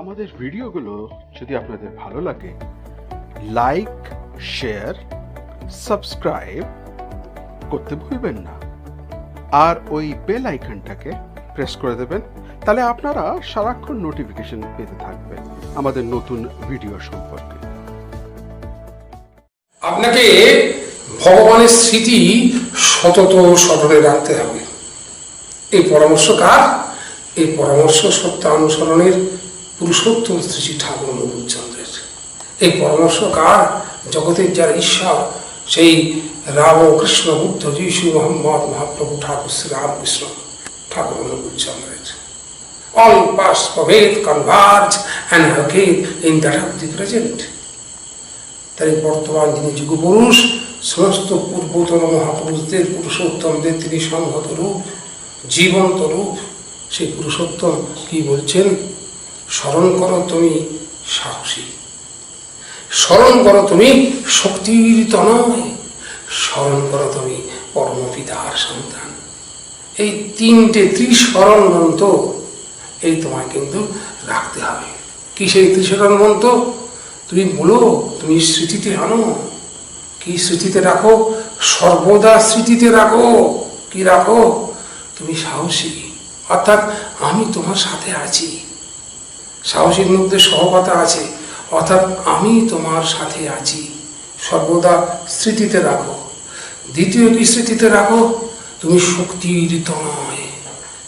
আমাদের ভিডিওগুলো যদি আপনাদের ভালো লাগে লাইক শেয়ার সাবস্ক্রাইব করতে ভুলবেন না। আর ওই বেল আইকনটাকে প্রেস করে দেবেন, তাহলে আপনারা সারাক্ষণ নোটিফিকেশন পেতে থাকবেন আমাদের নতুন ভিডিও সম্পর্কে। আপনাকে ভগবানের স্মৃতি সতত স্মরণে রাখতে হবে। এই পরামর্শ কার? এই পরামর্শ সত্য অনুসরণের পুরুষোত্তম শ্রী ঠাকুর অনুকূলচন্দ্রের এই পরামর্শ কার? জগতের যার ঈশ্বর সেই রাম কৃষ্ণ বুদ্ধ যিশু মোহাম্মদ মহাপ্রভু ঠাকুর শ্রী রামকৃষ্ণ ঠাকুর অনুকূলচন্দ্রের All past pervade, converge and again in that of the present. তাই বর্তমান যিনি যুগপুরুষ সমস্ত পূর্বতন মহাপুরুষদের পুরুষোত্তমদের তিনি সংহত রূপ জীবন্ত রূপ। সেই পুরুষোত্তম কি বলছেন? স্মরণ করো তুমি সাহসী। স্মরণ করো তুমি শক্তির তনয়। স্মরণ করো তুমি পরমপিতার সন্তান। এই তিনটে ত্রিস্মরণ মন্ত্র এই তোমায় কিন্তু রাখতে হবে। কি সেই ত্রিস্মরণ মন্ত্র? তুমি বলো, তুমি স্মৃতিতে আনো। কি স্মৃতিতে রাখো? সর্বদা স্মৃতিতে রাখো। কি রাখো? তুমি সাহসী। অর্থাৎ আমি তোমার সাথে আছি। সাহসীর মধ্যে সহকতা আছে, অর্থাৎ আমি তোমার সাথে আছি। সর্বদা স্মৃতিতে রাখো। দ্বিতীয় কি স্মৃতিতে রাখো, তুমি শক্তির তনয়।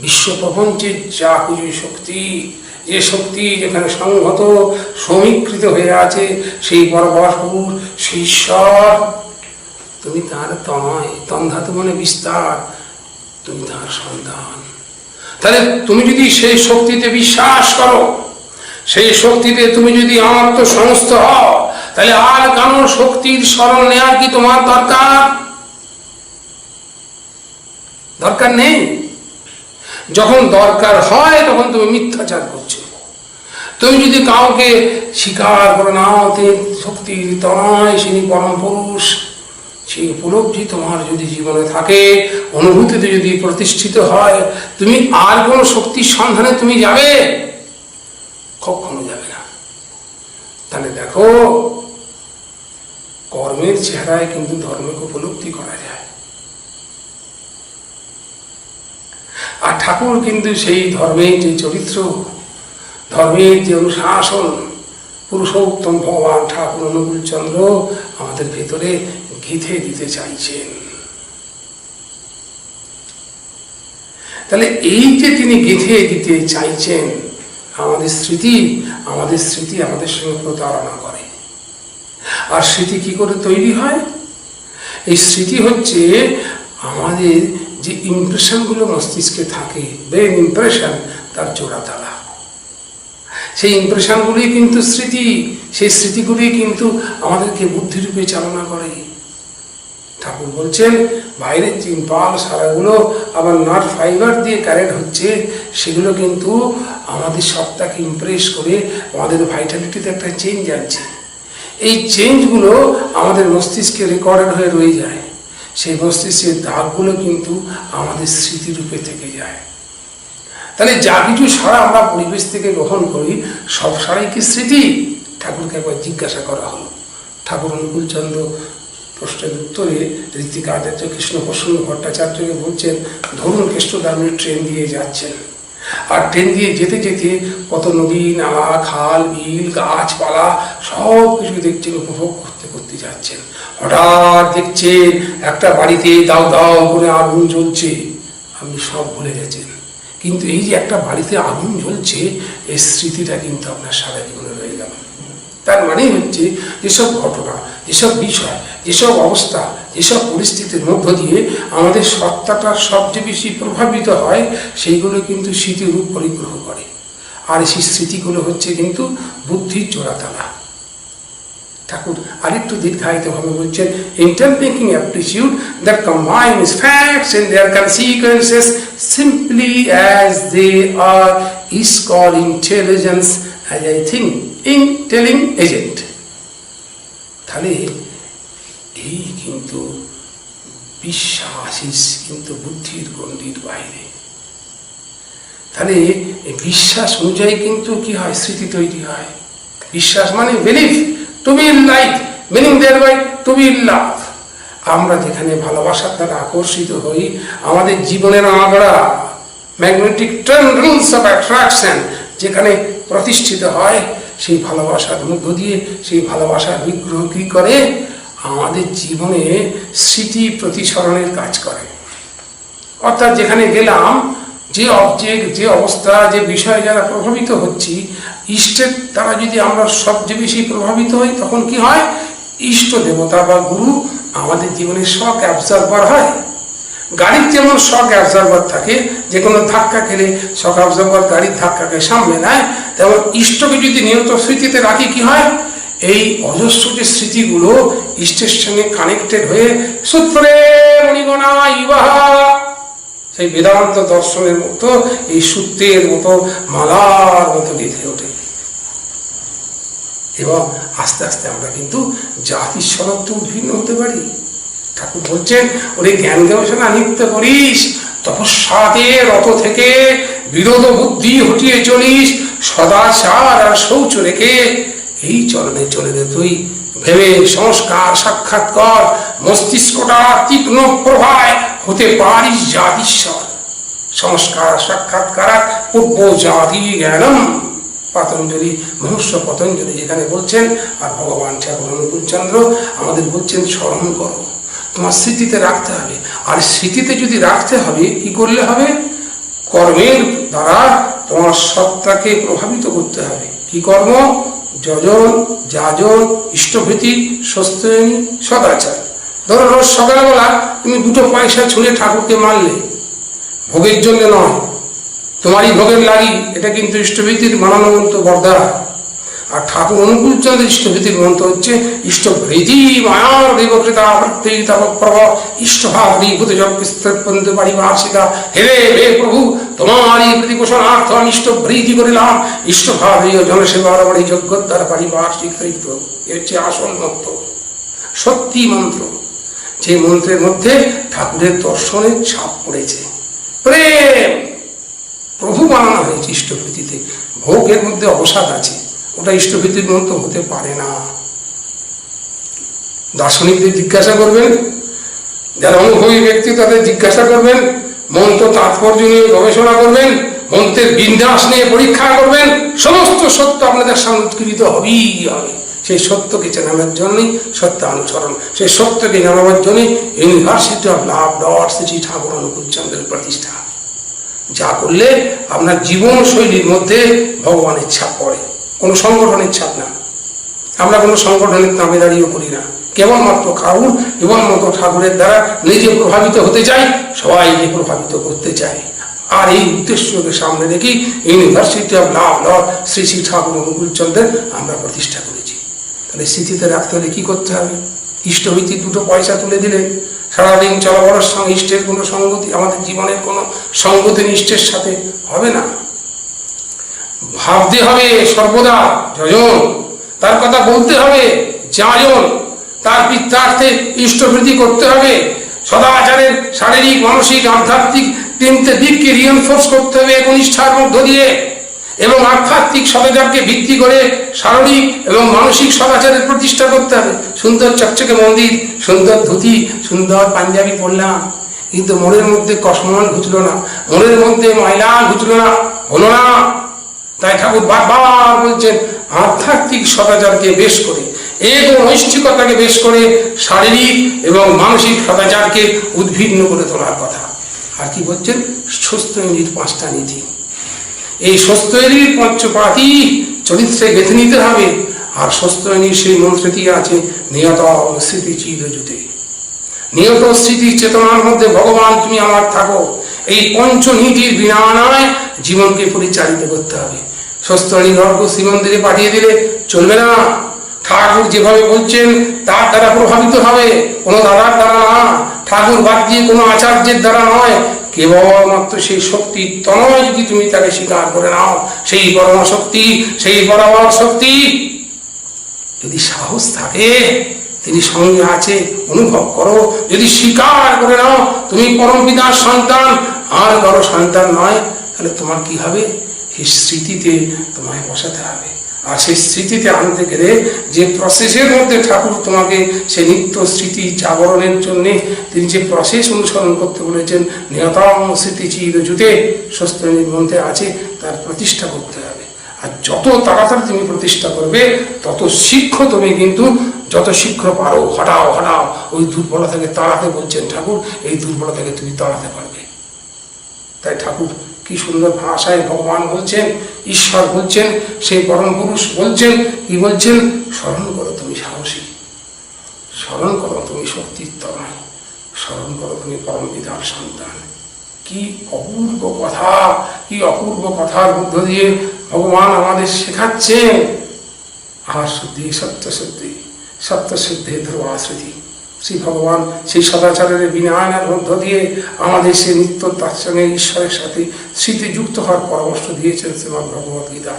বিশ্ব প্রপঞ্চের যা কিছু শক্তি, যে শক্তি যেখানে সংহত, সমীকৃত হয়ে আছে, সেই পরপরপুর সেই ঈশ্বর। তুমি তার তনয় তন্ধাতু মানে বিস্তার। তুমি তার সন্তান। তাহলে তুমি যদি সেই শক্তিতে বিশ্বাস করো সেই শক্তিতে তুমি যদি আত্মসমস্ত হও, তাহলে আর কারণ শক্তির স্মরণ নেওয়ার কি তোমার দরকার? দরকার নেই। যখন দরকার হয়, তখন তুমি মিথ্যাচার করছ। তুমি যদি কাউকে স্বীকার করো, না তিনি শক্তির তনয় তিনি পরম পুরুষ, সেই উপলব্ধি তোমার যদি জীবনে থাকে, অনুভূতিতে যদি প্রতিষ্ঠিত হয়, তুমি আর কোনো শক্তির সন্ধানে তুমি যাবে? কখনো যাবে না। তাহলে দেখো, কর্মের চেহারায় কিন্তু ধর্মকে উপলব্ধি করা যায়। আর ঠাকুর কিন্তু সেই ধর্মের যে চরিত্র, ধর্মের যে অনুশাসন, পুরুষোত্তম ভগবান ঠাকুর অনুকূল চন্দ্র আমাদের ভেতরে গেঁথে দিতে চাইছেন। তাহলে এই যে তিনি গেঁথে দিতে চাইছেন আমাদের স্মৃতি আমাদের স্মৃতি আমাদের সঙ্গে প্রতারণা করে। আর স্মৃতি কি করে তৈরি হয়? এই স্মৃতি হচ্ছে আমাদের যে ইমপ্রেশনগুলো মস্তিষ্কে থাকে ব্রেন ইমপ্রেশন তার জোড়া তালা সেই ইমপ্রেশনগুলি কিন্তু স্মৃতি, সেই স্মৃতিগুলি কিন্তু আমাদেরকে বুদ্ধিরূপে চালনা করে। ঠাকুর বলছেন, বাইরের যে ইম্পাল সারাগুলো আবার নাট ফাইবার দিয়ে কারেক্ট হচ্ছে। সেগুলো কিন্তু আমাদের সবটাকে ইমপ্রেস করে আমাদের ভাইটালিটিতে একটা চেঞ্জ আনছে। এই চেঞ্জগুলো আমাদের মস্তিষ্কে রেকর্ডেড হয়ে রয়ে যায়। সেই মস্তিষ্কের দাগগুলো কিন্তু আমাদের স্মৃতিরূপে থেকে যায়। তাহলে যা কিছু সারা আমরা পরিবেশ থেকে গ্রহণ করি, সব সারাই কি স্মৃতি? ঠাকুরকে একবার জিজ্ঞাসা করা হলো। ঠাকুর অনুকূলচন্দ্র প্রশ্নের উত্তরে ঋতিকা আচার্য কৃষ্ণ প্রসন্ন ভট্টাচার্যকে বলছেন, ধরুন কৃষ্ণদামী ট্রেন দিয়ে যাচ্ছেন। আর ট্রেন দিয়ে যেতে যেতে কত নদী, নালা, খাল, বিল, গাছপালা সব কিছু দেখছেন, উপভোগ করতে করতে যাচ্ছেন। হঠাৎ দেখছেন একটা বাড়িতে দাও দাও করে আগুন জ্বলছে। আপনি সব ভুলে গেছেন। কিন্তু এই যে একটা বাড়িতে আগুন জ্বলছে এই স্মৃতিটা কিন্তু আপনার সারা জীবনে তার মানে হচ্ছে যেসব ঘটনা, যেসব বিষয়, যেসব অবস্থা, যেসব পরিস্থিতির মধ্য দিয়ে আমাদের সত্তাটা সবচেয়ে বেশি প্রভাবিত হয়, সেইগুলো কিন্তু স্মৃতিরূপ পরিগ্রহ করে। আর সেই স্মৃতিগুলো হচ্ছে কিন্তু বুদ্ধির জোড়াতালা ঠাকুর আরেকটু দীর্ঘায়িতভাবে বলছেন ইন্টারমেকিং aptitude that combines facts and their consequences simply as they are is call intelligence as I think ইনটেলিং agent তাহলে এই কিন্তু বিশ্বাস কিন্তু বুদ্ধির গণ্ডির বাইরে। তাহলে বিশ্বাস অনুযায়ী কিন্তু কি হয়? স্মৃতি তৈরি হয়। বিশ্বাস মানে belief to be like meaning thereby be love আমরা যেখানে ভালোবাসার দ্বারা আকর্ষিত হই, আমাদের জীবনের আঁকড়া magnetic train rules of attraction যেখানে প্রতিষ্ঠিত হয় সেই ভালোবাসার মধ্য দিয়ে, সেই ভালোবাসার বিগ্রহ কি করে? আমাদের জীবনে স্মৃতি প্রতিসরণের কাজ করে। অর্থাৎ যেখানে গেলাম, যে অবজেক্ট যে অবস্থা, যে বিষয়ে যারা প্রভাবিত হচ্ছি, ইষ্টের দ্বারা যদি আমরা সবচেয়ে বেশি প্রভাবিত হই, তখন কি হয়? ইষ্ট দেবতা বা গুরু আমাদের জীবনে শক অ্যাবজার্ভার হয়। গাড়ির যেমন শক অ্যাবজার্ভার থাকে যে কোনো ধাক্কা খেলে শক অ্যাবজার্ভার গাড়ির ধাক্কাকে সামলে নেয়, তেমন ইষ্টকে যদি নিয়ত স্মৃতিতে রাখি কি হয়? এই অজস্র যে স্মৃতিগুলো ইষ্টের সঙ্গে কানেক্টেড হয়ে সূত্রে মণিগণা ইবাহা। সেই বেদান্ত দর্শনের মতো, এই সূত্রের মতো মালার মতো গেঁথে ওঠে। এবং আস্তে আস্তে আমরা কিন্তু জাতির স্বরত্ব উদ্ভিন্ন হতে পারি। ঠাকুর বলছেন, ওরে জ্ঞান গবেষণা নিত্য করিস তপস্যাতে রত থেকে বিরোধ বুদ্ধি হটিয়ে চলিস সদাচার আর শৌচ রেখে। এই চলনে চলে দে তুই, ভেবে সংস্কার সাক্ষাৎ কর, মস্তিষ্কটা তীক্ষ্ণ প্রভায় হতে পারিস জাতিস্বর। সংস্কার সাক্ষাৎকার পূর্ব জাতি জ্ঞানম। পতঞ্জলি, মনুষ্য পতঞ্জলি যেখানে বলছেন, আর ভগবান ঠাকুর অনুকূলচন্দ্র আমাদের বলছেন, স্মরণ করো। তোমার স্মৃতিতে রাখতে হবে। আর স্মৃতিতে যদি রাখতে হবে, কি করলে হবে? কর্মের দ্বারা তোমার সত্তাকে প্রভাবিত করতে হবে। কি কর্ম? যজন, যাজন, ইষ্টভীতি স্বস্ত্যয়নী সদাচার। ধরো রোজ সকালবেলা তুমি দুটো পয়সা ছুঁড়ে ঠাকুরকে মারলে। ভোগের জন্য নয়। তোমারই ভোগের লাগি। এটা কিন্তু ইষ্টভীতির মানানো মন্ত্র বর্দা। আর ঠাকুর অনুকূল চন্দ্র ইষ্টভীতির মন্ত্র হচ্ছে ইষ্টভৃতি মায়ার দেবকৃতা প্রত্যয়িতা প্রভ ইষ্টভাব দীভূত জগৎপন্ত পারিভাষিকা হেরে হে প্রভু, তোমারই প্রতিপোষণার্থ আমি ইষ্টভৃতি করিলাম। ইষ্টভাব জনসেবার বড়ি যোগ্যতার পারিভাষিক তৃপ্ত এ হচ্ছে আসল মন্ত্র, সত্যি মন্ত্র। যে মন্ত্রের মধ্যে ঠাকুরের দর্শনের ছাপ পড়েছে। প্রেম! প্রভু বানানো হয়েছে ইষ্টভীতিতে ভোগের মধ্যে অবসাদ আছে। ওটা ইষ্টভীতির মন্ত্র হতে পারে না। দার্শনিকদের জিজ্ঞাসা করবেন, যারা অনুভবী ব্যক্তি, তাদের জিজ্ঞাসা করবেন, মন্ত্র তাৎপর্য নিয়ে গবেষণা করবেন, মন্ত্রের বিন্যাস নিয়ে পরীক্ষা করবেন, সমস্ত সত্য আপনাদের সামনে উৎকৃত হবেই হবে। সেই সত্যকে জানানোর জন্যই সত্য অনুসরণ সেই সত্যকে জানাবার জন্যই university of love dot Shri Thakur Anukul চন্দ্রের প্রতিষ্ঠা। যা করলে আপনার জীবন শৈলীর মধ্যে ভগবানের ইচ্ছা পড়ে। কোনো সংগঠনের ছাপ না আমরা কোনো সংগঠনের দাঁড়িয়েও করি না। কেবলমাত্র কারুর কেবলমাত্র ঠাকুরের দ্বারা নিজে প্রভাবিত হতে চাই, সবাইকে প্রভাবিত করতে চাই। আর এই উদ্দেশ্যকে সামনে রেখে ইউনিভার্সিটি অফ লাভ ল শ্রী শ্রী ঠাকুর অনুকূল চন্দ্রের আমরা প্রতিষ্ঠা করেছি। তাহলে স্মৃতিতে রাখতে হলে কি করতে হবে? ইষ্টভীতি দুটো পয়সা তুলে দিলে সারাদিন চলাবড়ার সঙ্গে ইষ্টের কোনো সঙ্গতি, আমাদের জীবনের কোনো সঙ্গতি ইষ্টের সাথে হবে না। ভাবতে হবে সর্বদা যজন তার কথা বলতে হবে যাজন তার পিত্তার্থে ইষ্টবৃদ্ধি করতে হবে। সদাচারের শারীরিক, মানসিক, আধ্যাত্মিক তিনটে দিককে রিএনফোর্স করতে হবে একনিষ্ঠার মধ্য দিয়ে। এবং আধ্যাত্মিক সদাচারকে ভিত্তি করে শারীরিক এবং মানসিক সদাচারের প্রতিষ্ঠা করতে হবে। সুন্দর চকচকে মন্দির, সুন্দর ধুতি, সুন্দর পাঞ্জাবি পরলাম। কিন্তু মনের মধ্যে কসমল ঘুচলো না। মনের মধ্যে ময়লা ঘুচলো না। হলো না। তাই ঠাকুর বারবার বলছেন, আধ্যাত্মিক সদাচারকে বেশ করে, এবং নৈষ্ঠিকতাকে বেশ করে শারীরিক এবং মানসিক সদাচারকে উদ্ভিন্ন করে তোলার কথা। আর কি বলছেন? সুস্থ নীতির পাঁচটা নীতি। এই সস্তৈরীর পঞ্চপাতি চরিত্রে গেঁথে নিতে হবে, আর সস্তৈনীর সেই মন্ত্রটি আছে, নিয়ত স্মৃতি চিরজুতে নিয়ত স্মৃতি চেতনার মধ্যে, ভগবান তুমি আমার থাকো। এই পঞ্চনীতির বিনানায় জীবনকে পরিচালিত করতে হবে। সস্তনী গর্ভ শ্রীমন্দিরে পাঠিয়ে দিলে চলবে না। ঠাকুর যেভাবে বলছেন, তার দ্বারা প্রভাবিত হবে। কোনো দাদার দ্বারা না। ঠাকুর বাদ দিয়ে কোনো আচার্যের দ্বারা নয়। কেবলমাত্র সেই শক্তি তনয় যদি তুমি তাকে স্বীকার করে নাও, সেই পরমা শক্তি, সেই বরাবর শক্তি। যদি সাহস থাকে, তিনি সঙ্গে আছে, অনুভব করো। যদি স্বীকার করে নাও, তুমি পরম পিতার সন্তান, আর কারও সন্তান নয়। তাহলে তোমার কি হবে? এই স্মৃতিতে তোমায় বসাতে হবে। আর সেই স্মৃতিতে আনতে গেলে যে প্রসেসের মধ্যে ঠাকুর তোমাকে সেই নিত্য স্মৃতি জাগরণের জন্য তিনি যে প্রসেস অনুসরণ করতে বলেছেন, নিয়তম স্মৃতি চিরজুতে স্বস্ত্রের মধ্যে আছে, তার প্রতিষ্ঠা করতে হবে। আর যত তাড়াতাড়ি তুমি প্রতিষ্ঠা করবে, তত শীঘ্র তুমি কিন্তু যত শীঘ্র পারো, হটাও হটাও, ওই দুর্বলতাকে তাড়াতে বলছেন ঠাকুর, এই দুর্বলতাকে তুমি তাড়াতে পারবে। তাই ঠাকুর কি সুন্দর ভাষায় ভগবান বলছেন, ঈশ্বর বলছেন, সেই পরম পুরুষ বলছেন, কি বলছেন? স্মরণ করো তুমি সাহসী। স্মরণ করো তুমি শক্তির তরায় স্মরণ করো তুমি পরম পিতার সন্তান। কি অপূর্ব কথা, কি অপূর্ব কথার মধ্য দিয়ে ভগবান আমাদের শেখাচ্ছে। আর শুদ্ধি, সত্য শুদ্ধি সত্য শুদ্ধি ধ্রুব স্মৃতি শ্রী ভগবান সেই সদাচারের বিনয়নের মধ্য দিয়ে আমাদের সেই নিত্য তার সঙ্গে ঈশ্বরের সাথে স্মৃতিযুক্ত হওয়ার পরামর্শ দিয়েছেন শ্রীমদ ভগবত গীতা।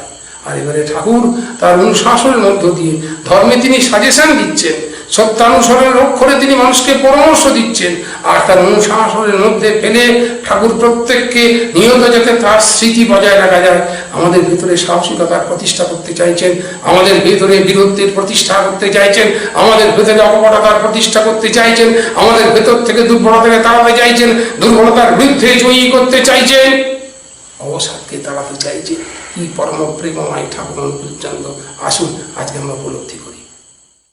আর এবারে ঠাকুর তার অনুশাসনের মধ্য দিয়ে ধর্মে তিনি সাজেশন দিচ্ছেন। সত্যানুসরণের অক্ষরে তিনি মানুষকে পরামর্শ দিচ্ছেন। আর তার অনুশাসনের মধ্যে পেলে ঠাকুর প্রত্যেককে নিয়ত যাতে তার স্মৃতি বজায় রাখা যায়। আমাদের ভিতরে সাহসিকতার প্রতিষ্ঠা করতে চাইছেন, আমাদের ভিতরে বীরত্বের প্রতিষ্ঠা করতে চাইছেন, আমাদের ভেতরে অপকটতার প্রতিষ্ঠা করতে চাইছেন, আমাদের ভেতর থেকে দুর্বলতাকে তাড়াতে চাইছেন, দুর্বলতার বিরুদ্ধে জয়ী করতে চাইছেন। অবসাদকে তাড়াতে চাইছে কি পরম প্রেমময় ঠাকুর অনুকূল চন্দ্র। আসুন, আজকে আমরা উপলব্ধি করি।